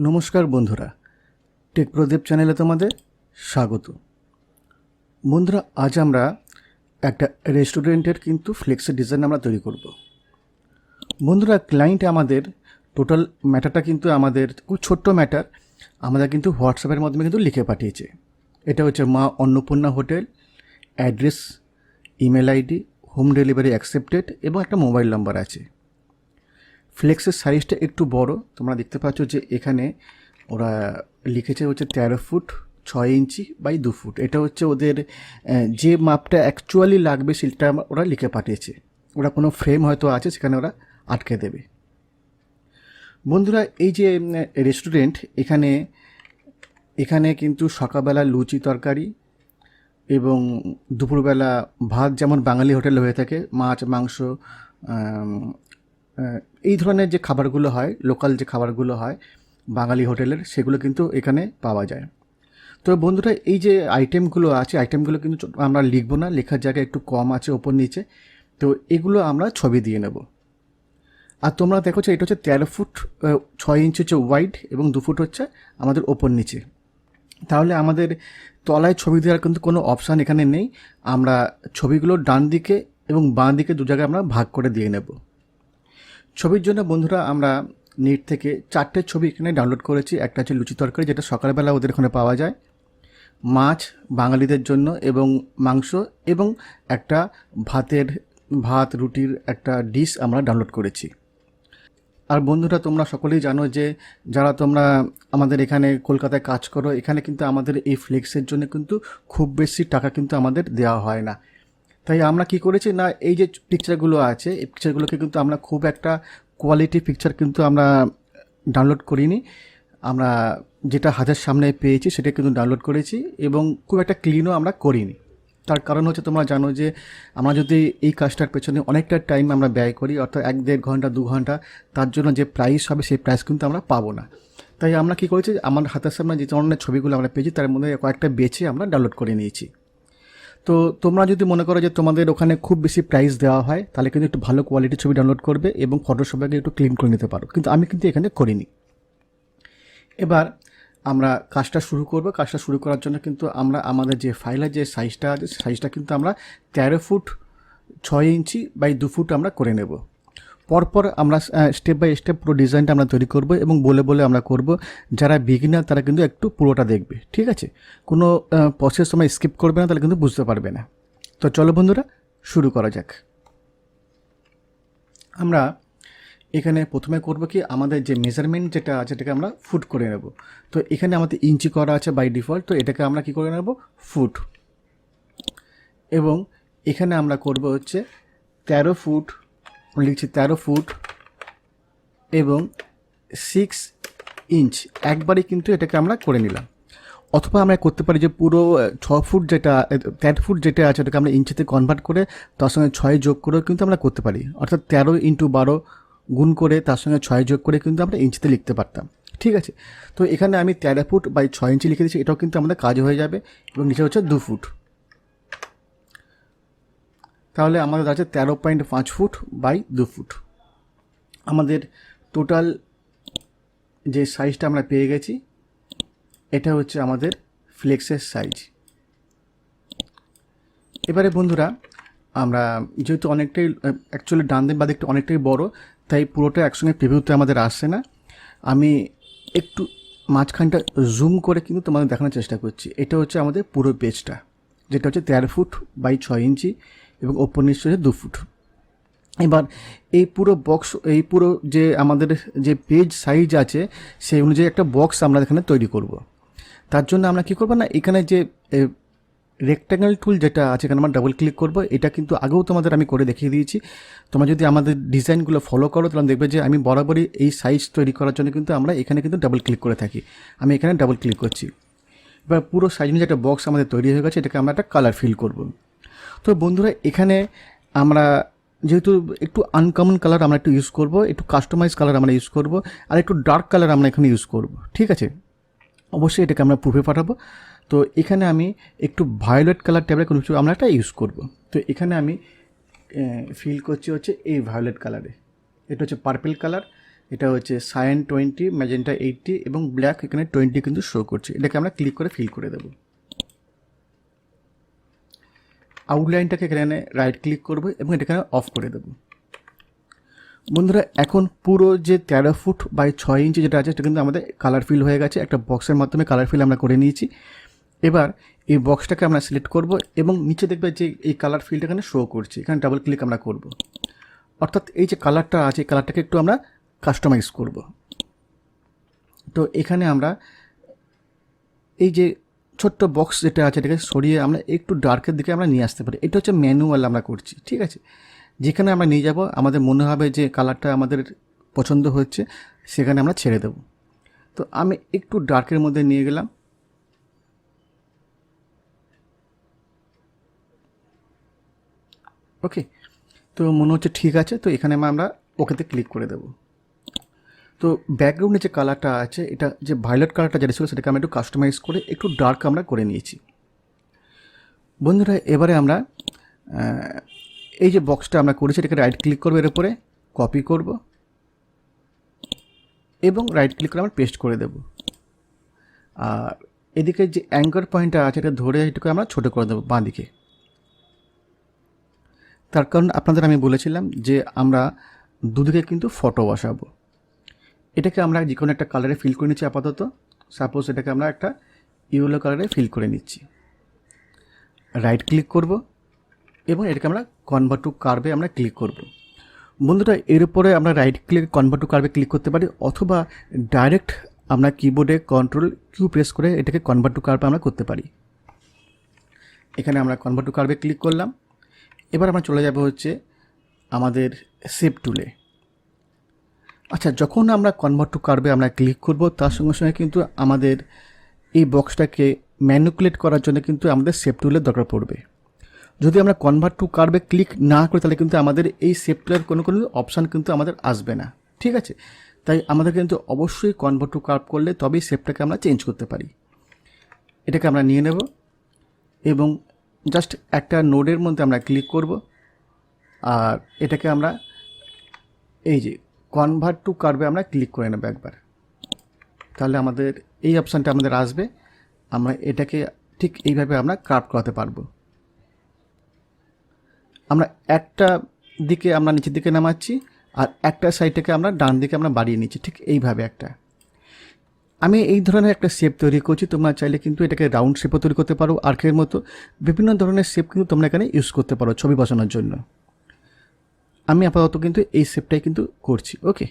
নমস্কার বন্ধুরা। টেক প্রদীপ চ্যানেলে তোমাদের স্বাগত। বন্ধুরা, আজ আমরা একটা রেস্টুরেন্টের কিন্তু ফ্লেক্সি ডিজাইন আমরা তৈরি করব। বন্ধুরা ক্লায়েন্ট আমাদের টোটাল ম্যাটারটা কিন্তু আমাদের, খুব ছোট্ট ম্যাটার আমাদের কিন্তু হোয়াটসঅ্যাপের মাধ্যমে কিন্তু লিখে পাঠিয়েছে। এটা হচ্ছে Maa Annapurna hotel address email ID home delivery accepted এবং একটা মোবাইল নাম্বার আছে। ফ্লেক্সের সাইজটা একটু বড়। তোমরা দেখতে পাচ্ছ যে এখানে ওরা লিখেছে হচ্ছে তেরো ফুট, ছয় ইঞ্চি বাই দু ফুট। এটা হচ্ছে ওদের যে মাপটা অ্যাকচুয়ালি লাগবে সেটা ওরা লিখে পাঠিয়েছে। ওরা কোনো ফ্রেম হয়তো আছে সেখানে ওরা আটকে দেবে। বন্ধুরা, এই যে রেস্টুরেন্ট এখানে এখানে কিন্তু সকালবেলা লুচি তরকারি এবং দুপুরবেলা ভাত যেমন বাঙালি হোটেলে হয়ে থাকে, মাছ, মাংস এই ধরনের যে খাবারগুলো হয় লোকাল যে খাবারগুলো হয়, বাঙালি হোটেলের, সেগুলো কিন্তু এখানে পাওয়া যায়। তো বন্ধুরা, এই যে আইটেমগুলো আছে আইটেমগুলো কিন্তু আমরা লিখব না, লেখার জায়গায় একটু কম আছে ওপর নিচে। তো এগুলো আমরা ছবি দিয়ে নেব। আর তোমরা দেখো যে এটা হচ্ছে তেরো ফুট ছয় ইঞ্চি হচ্ছে ওয়াইড এবং দু ফুট হচ্ছে আমাদের ওপর নিচে। তাহলে আমাদের তলায় ছবি দেওয়ার কিন্তু কোনো অপশান এখানে নেই। আমরা ছবিগুলো ডান দিকে এবং বাঁ দিকে দু জায়গায় আমরা ভাগ করে দিয়ে নেব। ছবির জন্য বন্ধুরা, আমরা নেট থেকে চারটে ছবি এখানে ডাউনলোড করেছি। একটা হচ্ছে লুচি তরকারি, যেটা সকালবেলা ওদের ওখানে পাওয়া যায়। মাছ বাঙালিদের জন্য এবং মাংস এবং একটা ভাতের, ভাত, রুটির একটা ডিশ আমরা ডাউনলোড করেছি। আর বন্ধুরা, তোমরা সকলেই জানো যে যারা তোমরা আমাদের এখানে কলকাতায় কাজ করো, এখানে কিন্তু আমাদের এই ফ্লেক্সের জন্য কিন্তু খুব বেশি টাকা কিন্তু আমাদের দেওয়া হয় না। তাই আমরা কি করেছি? না, এই যে পিকচারগুলো আছে, এই পিকচারগুলোকে কিন্তু আমরা খুব একটা কোয়ালিটি পিকচার কিন্তু আমরা ডাউনলোড করিনি। আমরা যেটা হাতের সামনে পেয়েছি, সেটা কিন্তু ডাউনলোড করেছি এবং খুব একটা ক্লিনও আমরা করিনি। তার কারণ হচ্ছে তোমরা জানো যে, আমরা যদি এই কাজটার পেছনে অনেকটা টাইম আমরা ব্যয় করি, অর্থাৎ এক দেড় ঘণ্টা, দু ঘণ্টা, তার জন্য যে প্রাইস হবে, সেই প্রাইস কিন্তু আমরা পাবো না। তাই আমরা কি করেছি? আমার হাতের সামনে যে ধরনের ছবিগুলো আমরা পেয়েছি, তার মধ্যে কয়েকটা বেছে আমরা ডাউনলোড করে নিয়েছি। তো তোমরা যদি মনে করো যে তোমাদের ওখানে খুব বেশি প্রাইস দেওয়া হয়, তাহলে কিন্তু একটু ভালো কোয়ালিটির ছবি ডাউনলোড করবে এবং ফটোশপটাকে একটু ক্লিন করে নিতে পারো। কিন্তু আমি কিন্তু এখানে করিনি। এবার আমরা কাজটা শুরু করব। কাজটা শুরু করার জন্য কিন্তু আমরা আমাদের যে ফাইলের যে সাইজটা আছে সাইজটা কিন্তু আমরা তেরো ফুট ছয় ইঞ্চি বাই দু ফুট আমরা করে নেব। পরপর আমরা স্টেপ বাই স্টেপ পুরো ডিজাইনটা আমরা তৈরি করব এবং বলে বলে আমরা করব। যারা বিগিনার তারা কিন্তু একটু পুরোটা দেখবে, ঠিক আছে? কোনো প্রসেস তোমরা স্কিপ করবে না, তাহলে কিন্তু বুঝতে পারবে না। তো চলো বন্ধুরা, শুরু করা যাক। আমরা এখানে প্রথমে করব কি, আমাদের যে মেজারমেন্ট যেটা আছে, এটাকে আমরা ফুট করে নেব। তো এখানে আমাদের ইঞ্চি করা আছে বাই ডিফল্ট তো এটাকে আমরা কি করে নেব? ফুট এবং এখানে আমরা করব হচ্ছে তেরো ফুট লিখছি তেরো ফুট এবং সিক্স ইঞ্চ একবারই কিন্তু এটাকে আমরা করে নিলাম। অথবা আমরা করতে পারি যে পুরো ছ ফুট যেটা তেরো ফুট যেটা আছে ওটাকে আমরা ইঞ্চিতে কনভার্ট করে তার সঙ্গে ছয় যোগ করেও কিন্তু আমরা করতে পারি। অর্থাৎ তেরো ইন্টু বারো গুণ করে তার সঙ্গে ছয় যোগ করে কিন্তু আমরা ইঞ্চিতে লিখতে পারতাম। ঠিক আছে? তো এখানে আমি তেরো ফুট বাই ছয় ইঞ্চি লিখে দিচ্ছি এটাও কিন্তু আমাদের কাজ হয়ে যাবে এবং নিচে হচ্ছে দু ফুট। তাহলে আমাদের আছে তেরো পয়েন্ট পাঁচ ফুট বাই দু ফুট। আমাদের টোটাল যে সাইজটা আমরা পেয়ে গেছি, এটা হচ্ছে আমাদের ফ্লেক্সের সাইজ এবারে বন্ধুরা, আমরা যেহেতু অনেকটাই অ্যাকচুয়ালি ডান দিন বাদিকটা অনেকটাই বড়, তাই পুরোটা একসঙ্গে প্রিভিউতে আমাদের আসছে না। আমি একটু মাঝখানটা জুম করে কিন্তু তোমাদের দেখানোর চেষ্টা করছি। এটা হচ্ছে আমাদের পুরো পেজটা যেটা হচ্ছে তেরো ফুট বাই ছয় ইঞ্চি। এবং ওপর নিচে হচ্ছে দু ফুট এবার এই পুরো বক্স এই পুরো যে আমাদের যে পেজ সাইজ আছে, সেই অনুযায়ী একটা বক্স আমরা এখানে তৈরি করব। তার জন্য আমরা কি করব না, এখানে যে রেক্ট্যাঙ্গেল টুল যেটা আছে, এখানে আমরা ডাবল ক্লিক করব। এটা কিন্তু আগেও তোমাদের আমি করে দেখিয়ে দিয়েছি। তোমরা যদি আমাদের ডিজাইনগুলো ফলো করো, তাহলে দেখবে যে আমি বরাবরই এই সাইজ তৈরি করার জন্য কিন্তু আমরা এখানে কিন্তু ডাবল ক্লিক করে থাকি। আমি এখানে ডাবল ক্লিক করছি। এবার পুরো সাইজ নিয়ে একটা বক্স আমাদের তৈরি হয়ে গেছে, এটাকে আমরা একটা কালার ফিল করব। তো বন্ধুরা, এখানে আমরা যেহেতু একটু আনকমন কালার আমরা একটু ইউজ করব, একটু কাস্টমাইজ কালার আমরা ইউজ করব, আর একটু ডার্ক কালার আমরা এখানে ইউজ করব, ঠিক আছে? অবশ্যই এটাকে আমরা প্রুফে পাঠাবো। তো এখানে আমি একটু ভায়োলেট কালার ট্যাবের কোনো কিছু আমরা একটা ইউজ করব। তো এখানে আমি ফিল করছি হচ্ছে এই ভায়োলেট কালারে এটা হচ্ছে পার্পেল কালার এটা হচ্ছে সায়েন টোয়েন্টি ম্যাজেন্টা এইটটি এবং ব্ল্যাক এখানে টোয়েন্টি কিন্তু শো করছে। এটাকে আমরা ক্লিক করে ফিল করে দেবো। আউটলাইনটাকে এখানে রাইট ক্লিক করব এবং এটাকে অফ করে দেবো। বন্ধুরা, এখন পুরো যে তেরো ফুট বাই ছয় ইঞ্চি যেটা আছে সেটা কিন্তু আমাদের কালার ফিল হয়ে গেছে। একটা বক্সের মাধ্যমে কালার ফিল আমরা করে নিয়েছি। এবার এই বক্সটাকে আমরা সিলেক্ট করব এবং নিচে দেখবে যে এই কালার ফিলটা এখানে শো করছে। এখানে ডাবল ক্লিক আমরা করব। অর্থাৎ এই যে কালারটা আছে কালারটাকে একটু আমরা কাস্টমাইজ করব। তো এখানে আমরা এই যে ছোট্ট বক্স যেটা আছে এটাকে সরিয়ে আমরা একটু ডার্কের দিকে আমরা নিয়ে আসতে পারি। এটা হচ্ছে ম্যানুয়াল আমরা করছি, ঠিক আছে? যেখানে আমরা নিয়ে যাব, আমাদের মনে হবে যে কালারটা আমাদের পছন্দ হচ্ছে সেখানে আমরা ছেড়ে দেব। তো আমি একটু ডার্কের মধ্যে নিয়ে গেলাম। ওকে তো মনে হচ্ছে ঠিক আছে, তো এখানে আমরা ওকেতে ক্লিক করে দেবো। তো ব্যাকগ্রাউন্ডে যে কালারটা আছে, এটা যে ভায়োলেট কালারটা যেটা ছিল সেটাকে আমরা একটু কাস্টমাইজ করে একটু ডার্ক আমরা করে নিয়েছি। বন্ধুরা, এবারে আমরা এই যে বক্সটা আমরা করেছি, এটাকে রাইট ক্লিক করব এর উপরে কপি করব এবং রাইট ক্লিক করে আমরা পেস্ট করে দেব। আর এদিকে যে অ্যাঙ্কার পয়েন্টটা আছে, এটা ধরে এটাকে আমরা ছোটো করে দেবো বাঁ দিকে। তার কারণ আপনাদের আমি বলেছিলাম যে আমরা দুদিকে কিন্তু ফটো বসাবো। এটাকে আমরা যে কোনো একটা কালারে ফিল করে নিচ্ছি আপাতত। সাপোজ এটাকে আমরা একটা ইয়েলো কালারে ফিল করে নিচ্ছি। রাইট ক্লিক করব এবং এটাকে আমরা কনভার্ট টু কার্ভে আমরা ক্লিক করব। বন্ধুরা, এর উপরে আমরা রাইট ক্লিক কনভার্ট টু কার্ভে ক্লিক করতে পারি অথবা ডাইরেক্ট আমরা কিবোর্ডে কন্ট্রোল কিউ প্রেস করে এটাকে কনভার্ট টু কার্ভে আমরা করতে পারি। এখানে আমরা কনভার্ট টু কার্ভে ক্লিক করলাম। এবার আমরা চলে যাব হচ্ছে আমাদের সেভ টুলে আচ্ছা যখন আমরা কনভার্ট টু কার্ভে আমরা ক্লিক করব, তার সঙ্গে সঙ্গে কিন্তু আমাদের এই বক্সটাকে ম্যানুকুলেট করার জন্য কিন্তু আমাদের সেভ টুলের দরকার পড়বে। যদি আমরা কনভার্ট টু কার্ভে ক্লিক না করি, তাহলে কিন্তু আমাদের এই সেভ টুলের কোনো কোনো অপশান কিন্তু আমাদের আসবে না। ঠিক আছে? তাই আমাদের কিন্তু অবশ্যই কনভার্ট টু কার্ভ করলে তবেই সেভটাকে আমরা চেঞ্জ করতে পারি। এটাকে আমরা নিয়ে নেব এবং জাস্ট একটা নোডের মধ্যে আমরা ক্লিক করব। আর এটাকে আমরা এই যে কনভার্ট টু কার্ভে আমরা ক্লিক করে নেব একবার। তাহলে আমাদের এই অপশানটা আমাদের আসবে। আমরা এটাকে ঠিক এইভাবে আমরা কার্ভ করাতে পারব। আমরা একটা দিকে আমরা নিচের দিকে নামাচ্ছি আর একটা সাইডটাকে আমরা ডান দিকে আমরা বাড়িয়ে নিচ্ছি। ঠিক এইভাবে একটা। আমি এই ধরনের একটা শেপ তৈরি করছি, তোমরা চাইলে কিন্তু এটাকে রাউন্ড শেপও তৈরি করতে পারো আর্কের মতো। বিভিন্ন ধরনের শেপ কিন্তু তোমরা এখানে ইউজ করতে পারো ছবি বসানোর জন্য। আমি আপাতত কিন্তু এই শেপটাই কিন্তু করছি ওকে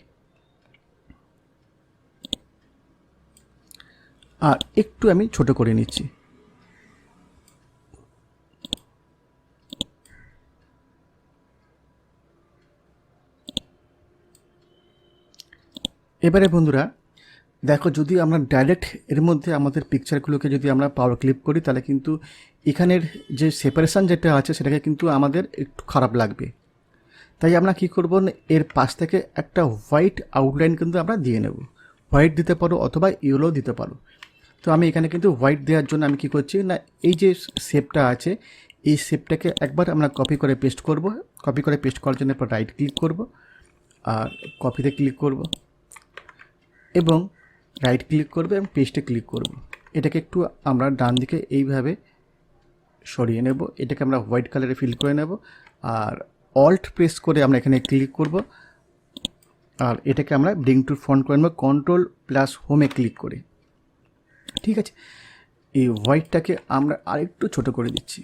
আর একটু আমি ছোট করে নিচ্ছি। এবারে বন্ধুরা, দেখো যদি আমরা ডাইরেক্ট এর মধ্যে আমাদের পিকচারগুলোকে যদি আমরা পাওয়ার ক্লিপ করি, তাহলে কিন্তু এখানের যে সেপারেশান যেটা আছে, সেটাকে কিন্তু আমাদের একটু খারাপ লাগবে। তাই আমরা কি করব? এর পাশ থেকে একটা হোয়াইট আউটলাইন কিন্তু আমরা দিয়ে নেব। হোয়াইট দিতে পারো অথবা ইয়েলো দিতে পারো। তো আমি এখানে কিন্তু হোয়াইট দেওয়ার জন্য আমি কি করছি? না, এই যে শেপটা আছে, এই শেপটাকে একবার আমরা কপি করে পেস্ট করব। কপি করে পেস্ট করার জন্য এরপর রাইট ক্লিক করব আর কপিতে ক্লিক করব এবং রাইট ক্লিক করবে এবং পেস্টে ক্লিক করব। এটাকে একটু আমরা ডান দিকে এইভাবে সরিয়ে নেব। এটাকে আমরা হোয়াইট কালারে ফিল করে নেব। আর অল্ট প্রেস করে আমরা এখানে ক্লিক করব। আর এটাকে আমরা ব্রিং টু ফ্রন্ট করে নেব। কন্ট্রোল প্লাস হোমে ক্লিক করে। ঠিক আছে? এই হোয়াইটটাকে আমরা আরেকটু ছোট করে দিচ্ছি।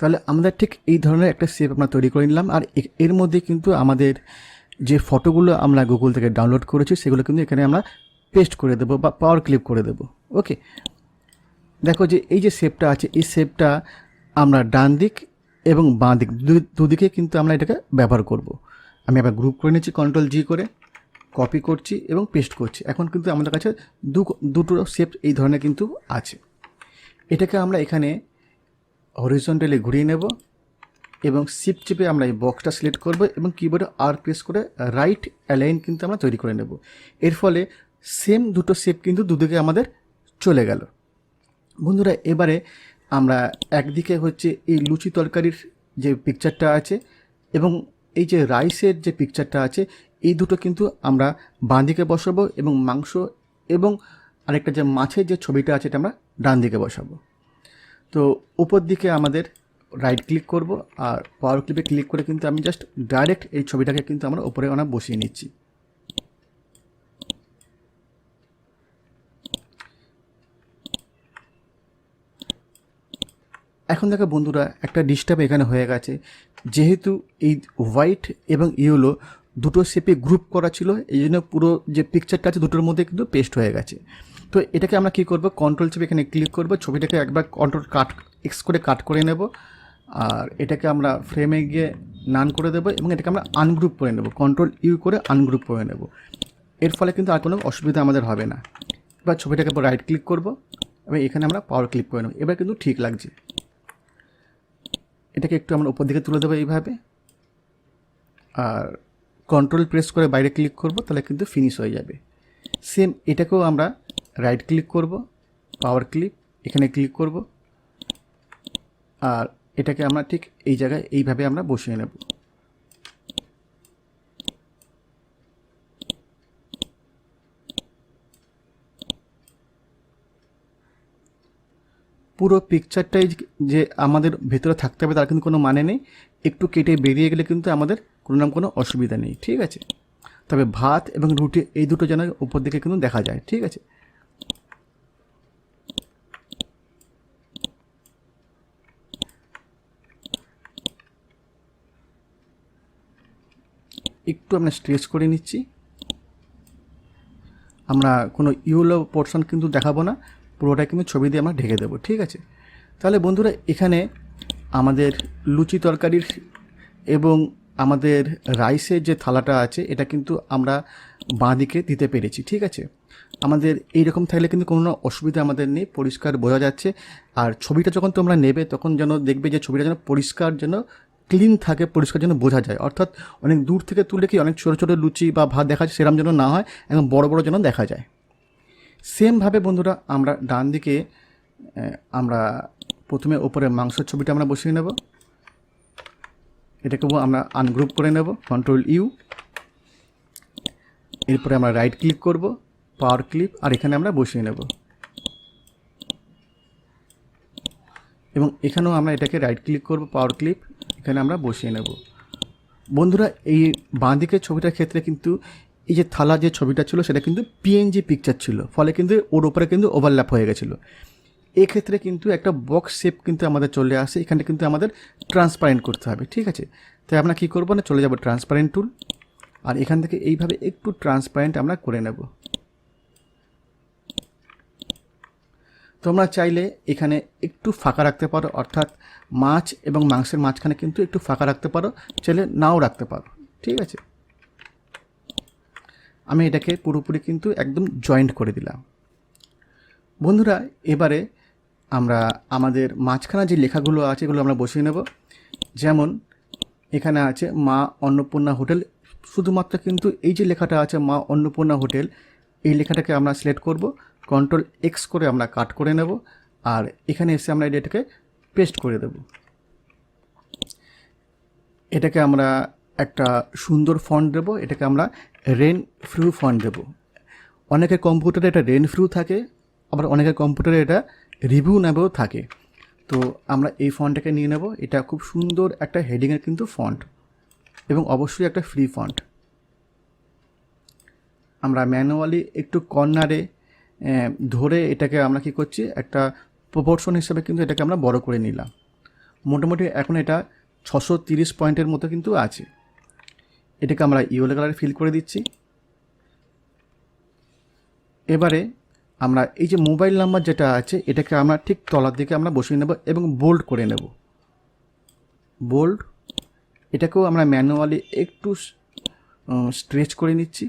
তাহলে আমাদের ঠিক এই ধরনের একটা শেপ আমরা তৈরি করে নিলাম। আর এর মধ্যে কিন্তু আমাদের যে ফটোগুলো আমরা গুগল থেকে ডাউনলোড করেছি, সেগুলো কিন্তু এখানে আমরা পেস্ট করে দেবো বা পাওয়ার ক্লিপ করে দেবো। ওকে দেখো যে এই যে শেপটা আছে, এই শেপটা আমরা ডান দিক এবং বাঁ দিক দুদিকে কিন্তু আমরা এটাকে ব্যবহার করব। আমি আবার গ্রুপ করে নিচ্ছি কন্ট্রোল জি করে কপি করছি এবং পেস্ট করছি। এখন কিন্তু আমাদের কাছে দু, দুটো শেপ এই ধরনের কিন্তু আছে। এটাকে আমরা এখানে হরিজন্টালি ঘুরিয়ে নেব এবং শিপ চেপে আমরা এই বক্সটা সিলেক্ট করব এবং কিবোর্ডে আর প্রেস করে রাইট অ্যালাইন কিন্তু আমরা তৈরি করে নেব। এর ফলে সেম দুটো শেপ কিন্তু দুদিকে আমাদের চলে গেল। বন্ধুরা, এবারে আমরা একদিকে হচ্ছে এই লুচি তরকারির যে পিকচারটা আছে এবং এই যে রাইসের যে পিকচারটা আছে, এই দুটো কিন্তু আমরা বাঁ দিকে বসাবো এবং মাংস এবং আরেকটা যে মাছের যে ছবিটা আছে, এটা আমরা ডান দিকে বসাবো। তো উপর দিকে আমাদের রাইট ক্লিক করব আর পাওয়ার ক্লিপে ক্লিক করে কিন্তু আমি জাস্ট ডাইরেক্ট এই ছবিটাকে কিন্তু আমরা উপরে ওনা বসিয়ে নিচ্ছি। এখন দেখো বন্ধুরা, একটা ডিস্টার্ব এখানে হয়ে গেছে। যেহেতু এই হোয়াইট এবং ইয়েলো দুটো শেপে গ্রুপ করা ছিল, এই জন্য পুরো যে পিকচারটা আছে দুটোর মধ্যে কিন্তু পেস্ট হয়ে গেছে। তো এটাকে আমরা কী করব? কন্ট্রোল চেপে এখানে ক্লিক করব, ছবিটাকে একবার কন্ট্রোল কাট এক্স করে কাট করে নেব। আর এটাকে আমরা ফ্রেমে গিয়ে নান করে দেবো এবং এটাকে আমরা আনগ্রুপ করে নেব। কন্ট্রোল ইউ করে আনগ্রুপ করে নেব। এর ফলে কিন্তু আর কোনো অসুবিধা আমাদের হবে না। এবার ছবিটাকে রাইট ক্লিক করব এবং এখানে আমরা পাওয়ার ক্লিক করে নেব। এবার কিন্তু ঠিক লাগছে। এটাকে একটু আমরা উপর দিকে তুলে দেবো এইভাবে। আর কন্ট্রোল প্রেস করে বাইরে ক্লিক করব, তাহলে কিন্তু ফিনিশ হয়ে যাবে। সেম এটাকেও আমরা রাইট ক্লিক করব পাওয়ার ক্লিক এখানে ক্লিক করব। আর এটাকে আমরা ঠিক এই জায়গায় এইভাবে আমরা বসিয়ে নেব। পুরো পিকচারটাই যে আমাদের ভেতরে থাকতে হবে, তার কিন্তু কোনো মানে নেই। একটু কেটে বেরিয়ে গেলে কিন্তু আমাদের কোনো নাম কোনো অসুবিধা নেই, ঠিক আছে? তবে ভাত এবং রুটি এই দুটো যেন উপর দিকে কিন্তু দেখা যায়, ঠিক আছে? একটু আমরা স্ট্রেচ করে নিচ্ছি। আমরা কোনো ইউলো পোর্শন কিন্তু দেখাবো না। পুরোটা কিন্তু ছবি দিয়ে আমরা ঢেকে দেবো, ঠিক আছে? তাহলে বন্ধুরা, এখানে আমাদের লুচি তরকারির এবং আমাদের রাইসের যে থালাটা আছে, এটা কিন্তু আমরা বাঁ দিকে দিতে পেরেছি, ঠিক আছে? আমাদের এই রকম থাকলে কিন্তু কোনো অসুবিধা আমাদের নেই, পরিষ্কার বোঝা যাচ্ছে। আর ছবিটা যখন তোমরা নেবে, তখন যেন দেখবে যে ছবিটা যেন পরিষ্কার যেন, ক্লিন থাকে, পরিষ্কার যেন বোঝা যায়। অর্থাৎ অনেক দূর থেকে তুলে কি অনেক ছোটো ছোটো লুচি বা ভাত দেখা যায় সেরকম যেন না হয় এবং বড় বড় যেন দেখা যায়। সেমভাবে বন্ধুরা আমরা ডান দিকে আমরা প্রথমে ওপরে মাংসের ছবিটা আমরা বসিয়ে নেব। এটাকে আমরা আনগ্রুপ করে নেব কন্ট্রোল ইউ এরপরে আমরা রাইট ক্লিক করব পাওয়ার ক্লিপ আর এখানে আমরা বসিয়ে নেব। এবং এখানেও আমরা এটাকে রাইট ক্লিক করব পাওয়ার ক্লিপ এখানে আমরা বসিয়ে নেব। বন্ধুরা, এই বাঁ দিকের ছবিটার ক্ষেত্রে কিন্তু এই যে থালা যে ছবিটা ছিল, সেটা কিন্তু পিএনজি পিকচার ছিল। ফলে কিন্তু ওর উপরে কিন্তু ওভারল্যাপ হয়ে গেছিল। এক্ষেত্রে কিন্তু একটা বক্স শেপ কিন্তু আমাদের চলে আসে। এখানে কিন্তু আমাদের ট্রান্সপারেন্ট করতে হবে, ঠিক আছে? তাই আমরা কী করব না, চলে যাব ট্রান্সপারেন্ট টুল আর এখান থেকে এইভাবে একটু ট্রান্সপারেন্ট আমরা করে নেব। তোমরা চাইলে এখানে একটু ফাঁকা রাখতে পারো, অর্থাৎ মাছ এবং মাংসের মাঝখানে কিন্তু একটু ফাঁকা রাখতে পারো। চাইলে নাও রাখতে পারো, ঠিক আছে? আমি এটাকে পুরোপুরি কিন্তু একদম জয়েন্ট করে দিলাম। বন্ধুরা, এবারে আমরা আমাদের মাঝখানে যে লেখাগুলো আছে এগুলো আমরা বসিয়ে নেব। যেমন, এখানে আছে মা অন্নপূর্ণা হোটেল। শুধুমাত্র কিন্তু এই যে লেখাটা আছে মা অন্নপূর্ণা হোটেল, এই লেখাটাকে আমরা সিলেক্ট করব। কন্ট্রোল এক্স করে আমরা কাট করে নেব। আর এখানে এসে আমরা এটাকে পেস্ট করে দেব। এটাকে আমরা একটা সুন্দর ফন্ট দেবো, এটাকে আমরা রেন ফ্রু ফন্ট দেবো। অনেকের কম্পিউটারে এটা রেন ফ্রু থাকে, আবার অনেকের কম্পিউটারে এটা রিভিউ নামেও থাকে। তো আমরা এই ফন্টটাকে নিয়ে নেব, এটা খুব সুন্দর একটা হেডিংয়ের কিন্তু ফন্ট এবং অবশ্যই একটা ফ্রি ফন্ট আমরা ম্যানুয়ালি একটু কর্নারে ধরে এটাকে আমরা কি করছি, একটা প্রপোর্শন হিসেবে কিন্তু এটাকে আমরা বড় করে নিলাম। মোটামুটি এখন এটা ছশো তিরিশ পয়েন্টের মতো কিন্তু আছে। এটাকে আমরা ইয়েলো কালারে ফিল করে দিচ্ছি। এবারে আমরা এই যে মোবাইল নাম্বার যেটা আছে, এটাকে আমরা ঠিক তলার দিকে আমরা বসিয়ে নেব এবং বোল্ড করে নেব। বোল্ড এটাকেও আমরা ম্যানুয়ালি একটু স্ট্রেচ করে নিচ্ছি।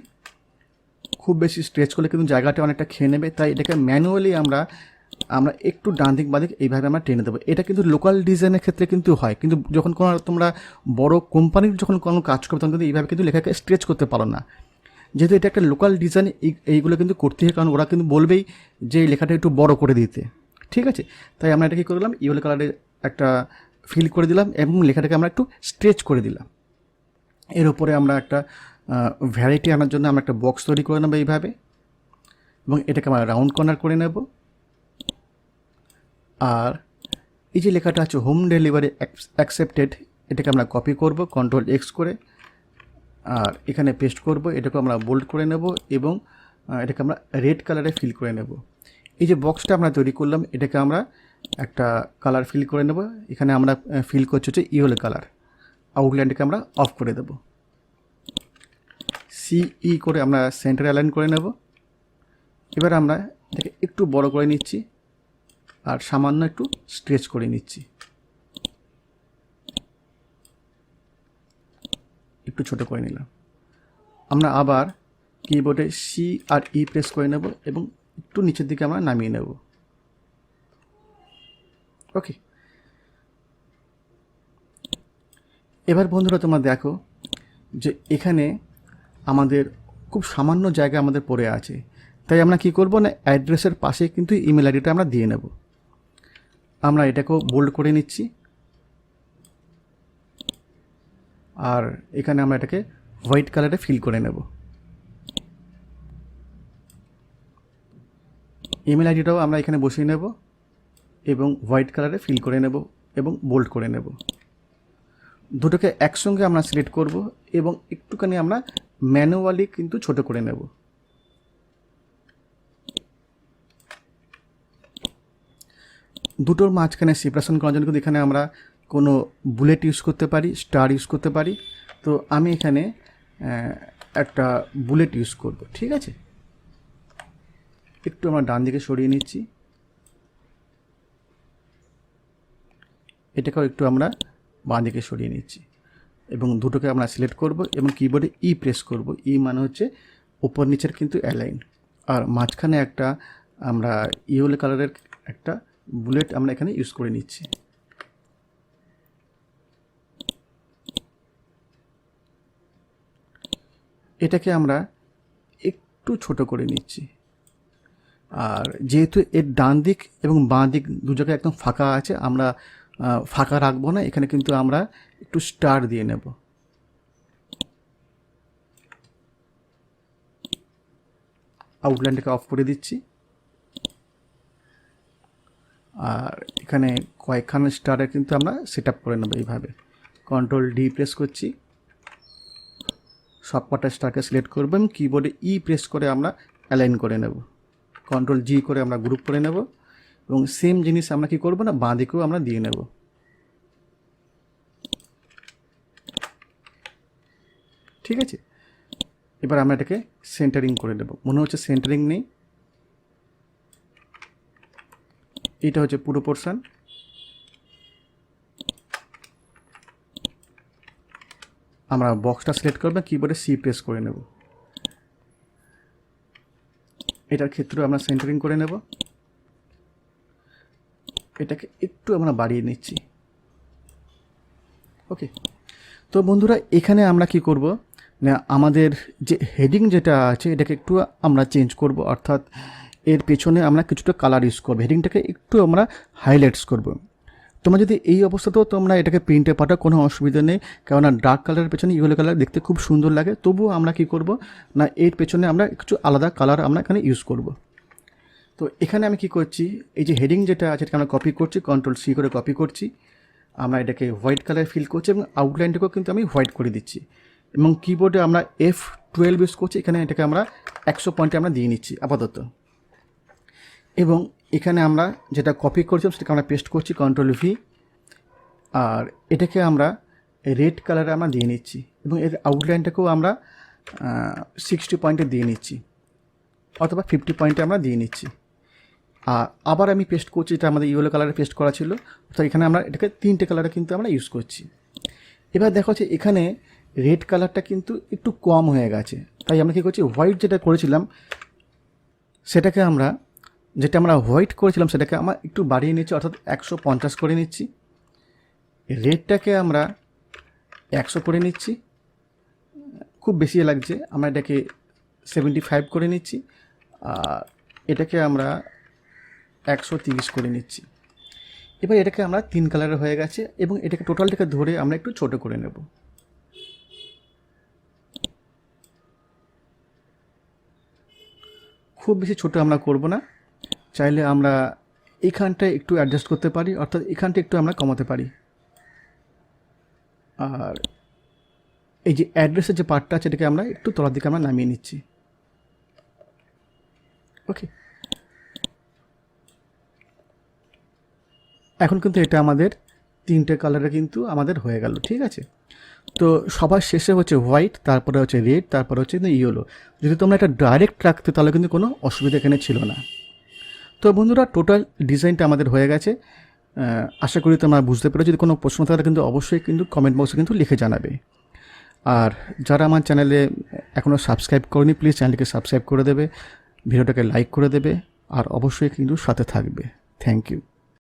খুব বেশি স্ট্রেচ করলে কিন্তু জায়গাটা অনেকটা খেয়ে নেবে, তাই এটাকে ম্যানুয়ালি আমরা আমরা একটু ডান দিক বাদিক এইভাবে আমরা টেনে দেবো। এটা কিন্তু লোকাল ডিজাইনের ক্ষেত্রে কিন্তু হয়। কিন্তু যখন কোনো তোমরা বড় কোম্পানির যখন কোনো কাজ করবে, তখন কিন্তু এইভাবে কিন্তু লেখাকে স্ট্রেচ করতে পারো না। যেহেতু এটা একটা লোকাল ডিজাইন এইগুলো কিন্তু করতে হয়, কারণ ওরা কিন্তু বলবেই যে লেখাটা একটু বড় করে দিতে। ঠিক আছে? তাই আমরা এটা কী করলাম? ইয়েলো কালারে একটা ফিল করে দিলাম এবং লেখাটাকে আমরা একটু স্ট্রেচ করে দিলাম। এর উপরে আমরা একটা ভ্যারাইটি আনার জন্য আমরা একটা বক্স তৈরি করে নেব এইভাবে এবং এটাকে আমরা রাউন্ড কর্নার করে নেব। আর এই যে লেখাটা আছে হোম ডেলিভারি অ্যাকসেপ্টেড এটাকে আমরা কপি করব কন্ট্রোল এক্স করে, আর এখানে পেস্ট করব, এটাকে আমরা বোল্ড করে নেব এবং এটাকে আমরা রেড কালারে ফিল করে নেব। এই যে বক্সটা আমরা তৈরি করলাম, এটাকে আমরা একটা কালার ফিল করে নেব। এখানে আমরা ফিল করছি হচ্ছে ইয়েলো কালার আউটলাইনটাকে আমরা অফ করে দেব। সিই করে আমরা সেন্টার অ্যালাইন করে নেব। এবার আমরা এটাকে একটু বড় করে নিচ্ছি। আর সামান্য একটু স্ট্রেচ করে নিচ্ছি। একটু ছোট করে নিলাম। আমরা আবার কিবোর্ডে সি আর ই প্রেস করে নেব এবং একটু নিচের দিকে আমরা নামিয়ে নেব। ওকে এবার বন্ধুরা, তোমরা দেখো যে এখানে আমাদের খুব সামান্য জায়গা আমাদের পড়ে আছে। তাই আমরা কি করব না অ্যাড্রেসের পাশে কিন্তু ইমেল আইডিটা আমরা দিয়ে নেব। আমরা এটাকেও বোল্ড করে নিচ্ছি। আর এখানে আমরা এটাকে হোয়াইট কালারে ফিল করে নেব। ইমেল আইডিটাও আমরা এখানে বসিয়ে নেব এবং হোয়াইট কালারে ফিল করে নেব এবং বোল্ড করে নেব। দুটোকে একসঙ্গে আমরা সিলেক্ট করব এবং একটুখানি আমরা ম্যানুয়ালি কিন্তু ছোট করে নেব। দুটোর মাঝখানে সেপারেশন করার জন্য কিন্তু এখানে আমরা কোনো বুলেট ইউজ করতে পারি স্টার ইউজ করতে পারি। তো আমি এখানে একটা বুলেট ইউজ করব, ঠিক আছে? একটু আমরা ডান দিকে সরিয়ে নিচ্ছি। এটাকেও একটু আমরা বাঁ দিকে সরিয়ে নিচ্ছি। এবং দুটোকে আমরা সিলেক্ট করব এবং কিবোর্ডে ই প্রেস করব। ই মানে হচ্ছে ওপর নিচের কিন্তু অ্যালাইন আর মাঝখানে একটা আমরা ইয়েলো কালারের একটা বুলেট আমরা এখানে ইউজ করে নিচ্ছি। এটাকে আমরা একটু ছোট করে নিচ্ছি। আর যেহেতু এর ডান দিক এবং বাঁ দিক দু জায়গায় একদম ফাঁকা আছে, আমরা ফাঁকা রাখব না, এখানে কিন্তু আমরা একটু স্টার দিয়ে নেব। আউটলাইনটাকে অফ করে দিচ্ছি। আর এখানে কয়েকখানা স্টারে কিন্তু আমরা সেট করে নেব এইভাবে। কন্ট্রোল ডি প্রেস করছি। সব কটা স্টারকে সিলেক্ট করব এবং কিবোর্ডে ই প্রেস করে আমরা অ্যালাইন করে নেব। কন্ট্রোল জি করে আমরা গ্রুপ করে নেব এবং সেম জিনিস আমরা কি করব না, বাঁ দিকেও আমরা দিয়ে নেব। ঠিক আছে? এবার আমরা এটাকে সেন্টারিং করে নেব। মনে হচ্ছে সেন্টারিং নেই। এটা হচ্ছে পুরো পোর্শন আমরা বক্সটা সিলেক্ট করব কিবোর্ডে সি প্রেস করে নেব। এটার ক্ষেত্রেও আমরা সেন্টারিং করে নেব। এটাকে একটু আমরা বাড়িয়ে নিচ্ছি। ওকে তো বন্ধুরা, এখানে আমরা কি করব? না, আমাদের যে হেডিং যেটা আছে, এটাকে একটু আমরা চেঞ্জ করব। অর্থাৎ এর পেছনে আমরা কিছুটা কালার ইউজ করব। হেডিংটাকে একটু আমরা হাইলাইটস করব। তোমরা যদি এই অবস্থাতেও তোমরা এটাকে প্রিন্টে পাঠাও, কোনো অসুবিধা নেই। কেননা ডার্ক কালারের পেছনে ইয়েলো কালার দেখতে খুব সুন্দর লাগে। তবুও আমরা কি করব? না, এর পেছনে আমরা কিছু আলাদা কালার আমরা এখানে ইউজ করব। তো এখানে আমি কি করছি? এই যে হেডিং যেটা আছে, এটাকে আমরা কপি করছি কন্ট্রোল সি করে কপি করছি। আমরা এটাকে হোয়াইট কালার ফিল করছি এবং আউটলাইনটাকেও কিন্তু আমি হোয়াইট করে দিচ্ছি। এবং কিবোর্ডে আমরা এফ টুয়েলভ ইউজ করছি। এখানে এটাকে আমরা একশো পয়েন্টে আমরা দিয়ে নিচ্ছি, আপাতত। এবং এখানে আমরা যেটা কপি করছিলাম সেটাকে আমরা পেস্ট করছি কন্ট্রোল ভি আর এটাকে আমরা রেড কালারে আমরা দিয়ে নিচ্ছি এবং এর আউটলাইনটাকেও আমরা সিক্সটি পয়েন্টে দিয়ে নিচ্ছি অথবা ফিফটি পয়েন্টে আমরা দিয়ে নিচ্ছি। আর আবার আমি পেস্ট করছি, এটা আমাদের ইয়েলো কালারে পেস্ট করা ছিল, তো এখানে আমরা এটাকে তিনটে কালারে কিন্তু আমরা ইউজ করছি। এবার দেখো হচ্ছে এখানে রেড কালারটা কিন্তু একটু কম হয়ে গেছে, তাই আমরা কী করছি হোয়াইট যেটা করেছিলাম, সেটাকে আমরা যেটা আমরা হোয়াইট করেছিলাম সেটাকে আমরা একটু বাড়িয়ে নিচ্ছি, অর্থাৎ একশো পঞ্চাশ করে নিচ্ছি। রেডটাকে আমরা একশো করে নিচ্ছি। খুব বেশি লাগছে, আমরা এটাকে সেভেন্টি ফাইভ করে নিচ্ছি। আর এটাকে আমরা একশো তিরিশ করে নিচ্ছি। এবার এটাকে আমরা তিন কালারের হয়ে গেছে এবং এটাকে টোটালটাকে ধরে আমরা একটু ছোট করে নেব। খুব বেশি ছোট আমরা করব না। চাইলে আমরা এইখানটায় একটু অ্যাডজাস্ট করতে পারি, অর্থাৎ এখানটা একটু আমরা কমাতে পারি। আর এই যে অ্যাড্রেসের যে পার্টটা আছে, এটাকে আমরা একটু তলার দিকে আমরা নামিয়ে নিচ্ছি। ওকে এখন কিন্তু এটা আমাদের তিনটে কালারে কিন্তু আমাদের হয়ে গেল, ঠিক আছে? তো সবার শেষে হচ্ছে হোয়াইট তারপরে হচ্ছে রেড তারপরে হচ্ছে ইয়েলো যদি তোমরা এটা ডাইরেক্ট রাখতে, তাহলে কিন্তু কোনো অসুবিধা এখানে ছিল না। তো বন্ধুরা টোটাল ডিজাইনটা আমাদের হয়ে গেছে। আশা করি তোমরা বুঝতে পেরেছ। যদি কোনো প্রশ্ন থাকে কিন্তু অবশ্যই কিন্তু কমেন্ট বক্সে কিন্তু লিখে জানাবে। আর যারা আমার চ্যানেলে এখনও সাবস্ক্রাইব করেনি প্লিজ চ্যানেলকে সাবস্ক্রাইব করে দেবে, ভিডিওটাকে লাইক করে দেবে, আর অবশ্যই কিন্তু সাথে থাকবে। Thank you